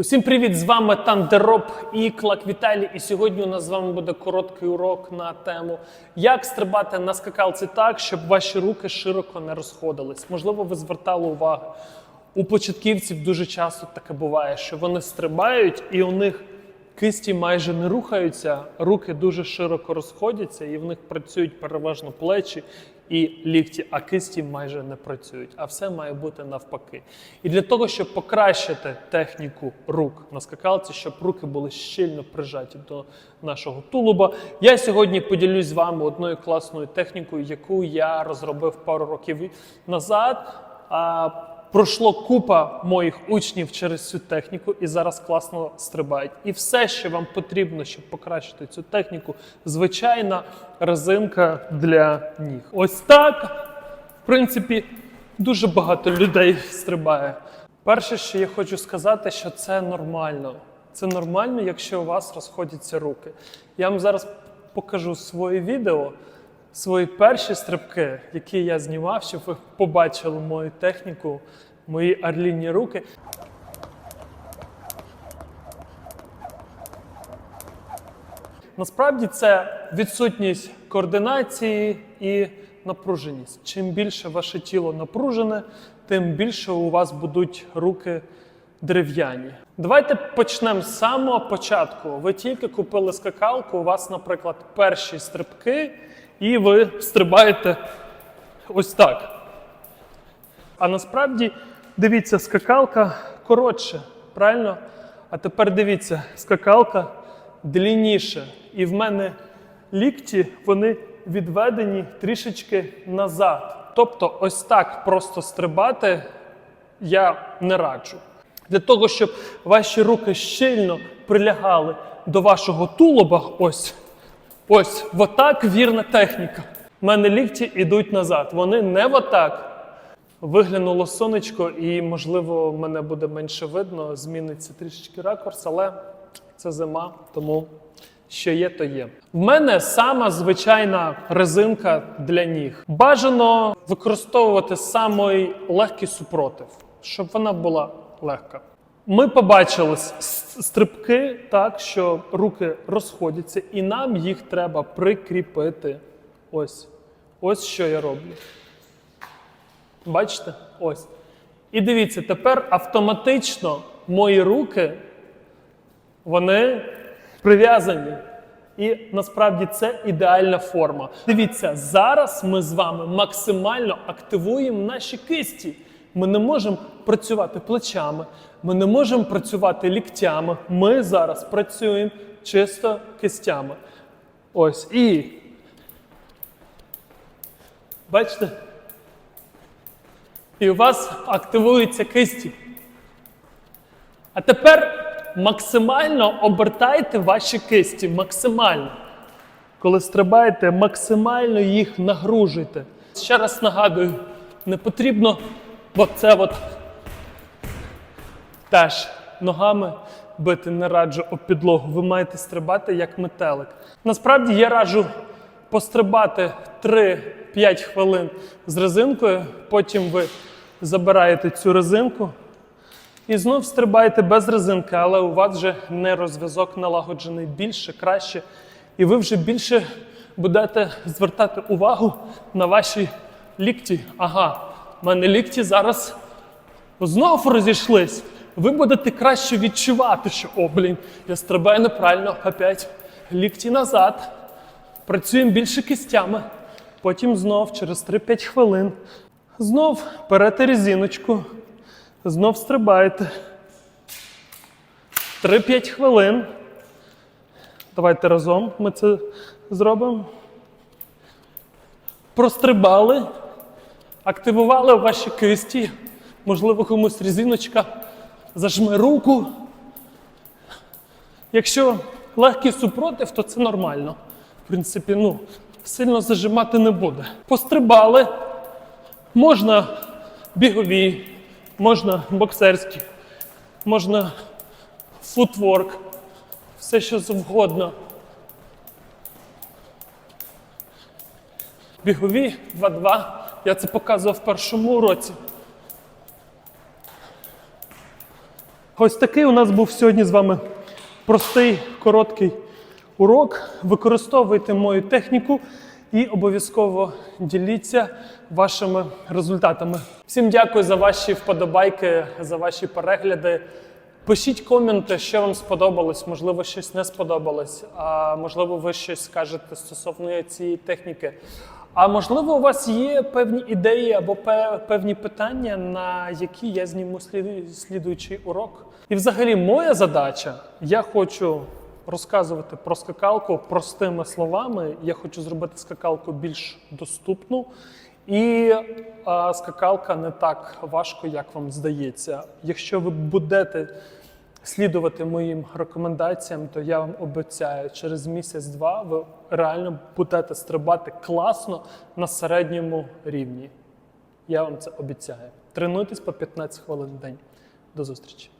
Усім привіт! З вами Тандероб і Клак Віталій. І сьогодні у нас з вами буде короткий урок на тему, як стрибати на скакалці так, щоб ваші руки широко не розходились. Можливо, ви звертали увагу. У початківців дуже часто таке буває, що вони стрибають і у них кисті майже не рухаються, руки дуже широко розходяться, і в них працюють переважно плечі і лікті, а кисті майже не працюють. А все має бути навпаки. І для того, щоб покращити техніку рук на скакалці, щоб руки були щільно прижаті до нашого тулуба, я сьогодні поділюсь з вами одною класною технікою, яку я розробив пару років назад. Пройшло купа моїх учнів через цю техніку і зараз класно стрибають. І все, що вам потрібно, щоб покращити цю техніку, звичайна резинка для ніг. Ось так, в принципі, дуже багато людей стрибає. Перше, що я хочу сказати, що це нормально. Це нормально, якщо у вас розходяться руки. Я вам зараз покажу своє відео свої перші стрибки, які я знімав, щоб ви побачили мою техніку, мої орліні руки. Насправді це відсутність координації і напруженість. Чим більше ваше тіло напружене, тим більше у вас будуть руки дерев'яні. Давайте почнемо з самого початку. Ви тільки купили скакалку, у вас, наприклад, перші стрибки, і ви стрибаєте ось так. А насправді, дивіться, скакалка коротше, правильно? А тепер дивіться, скакалка длінніше. І в мене лікті вони відведені трішечки назад. Тобто, ось так просто стрибати я не раджу. Для того, щоб ваші руки щільно прилягали до вашого тулуба, ось, ось, в отак вірна техніка. У мене лікті йдуть назад. Вони не в отак. Виглянуло сонечко, і, можливо, мене буде менше видно, зміниться трішечки ракурс, але це зима, тому що є, то є. В мене сама звичайна резинка для ніг. Бажано використовувати самий легкий супротив, щоб вона була легка. Ми побачили стрибки так, що руки розходяться, і нам їх треба прикріпити. Ось. Ось що я роблю. Бачите? Ось. І дивіться, тепер автоматично мої руки вони прив'язані. І насправді це ідеальна форма. Дивіться, зараз ми з вами максимально активуємо наші кисті. Ми не можемо працювати плечами, ми не можемо працювати ліктями. Ми зараз працюємо чисто кистями. Ось. І. Бачите? І у вас активуються кисті. А тепер максимально обертайте ваші кисті. Максимально. Коли стрибаєте, максимально їх нагружуйте. Ще раз нагадую, не потрібно оце от теж ногами бити не раджу об підлогу. Ви маєте стрибати як метелик. Насправді я раджу пострибати 3-5 хвилин з резинкою, потім ви забираєте цю резинку. І знов стрибаєте без резинки, але у вас вже не розв'язок налагоджений більше, краще. І ви вже більше будете звертати увагу на ваші лікті. Ага, в мене лікті зараз знов розійшлись. Ви будете краще відчувати, що о, блін, я стрибаю неправильно, опять лікті назад. Працюємо більше кистями. Потім знов через 3-5 хвилин. Знов берете резиночку. Знов стрибаєте. 3-5 хвилин. Давайте разом ми це зробимо. Прострибали, активували ваші кисті. Можливо, комусь резиночка зажме руку. Якщо легкий супротив, то це нормально. В принципі, ну, сильно зажимати не буде. Пострибали. Можна бігові, можна боксерські, можна футворк, все що завгодно. Бігові 2-2. Я це показував в першому уроці. Ось такий у нас був сьогодні з вами простий, короткий урок. Використовуйте мою техніку і обов'язково діліться вашими результатами. Всім дякую за ваші вподобайки, за ваші перегляди. Пишіть коменти, що вам сподобалось, можливо, щось не сподобалось, а можливо, ви щось скажете стосовно цієї техніки. А можливо, у вас є певні ідеї або певні питання, на які я зніму слід- слідуючий урок. І взагалі, моя задача, я хочу розказувати про скакалку простими словами. Я хочу зробити скакалку більш доступну. І а, скакалка не так важко, як вам здається. Якщо ви будете слідувати моїм рекомендаціям, то я вам обіцяю, через місяць-два ви реально будете стрибати класно на середньому рівні. Я вам це обіцяю. Тренуйтесь по 15 хвилин в день. До зустрічі!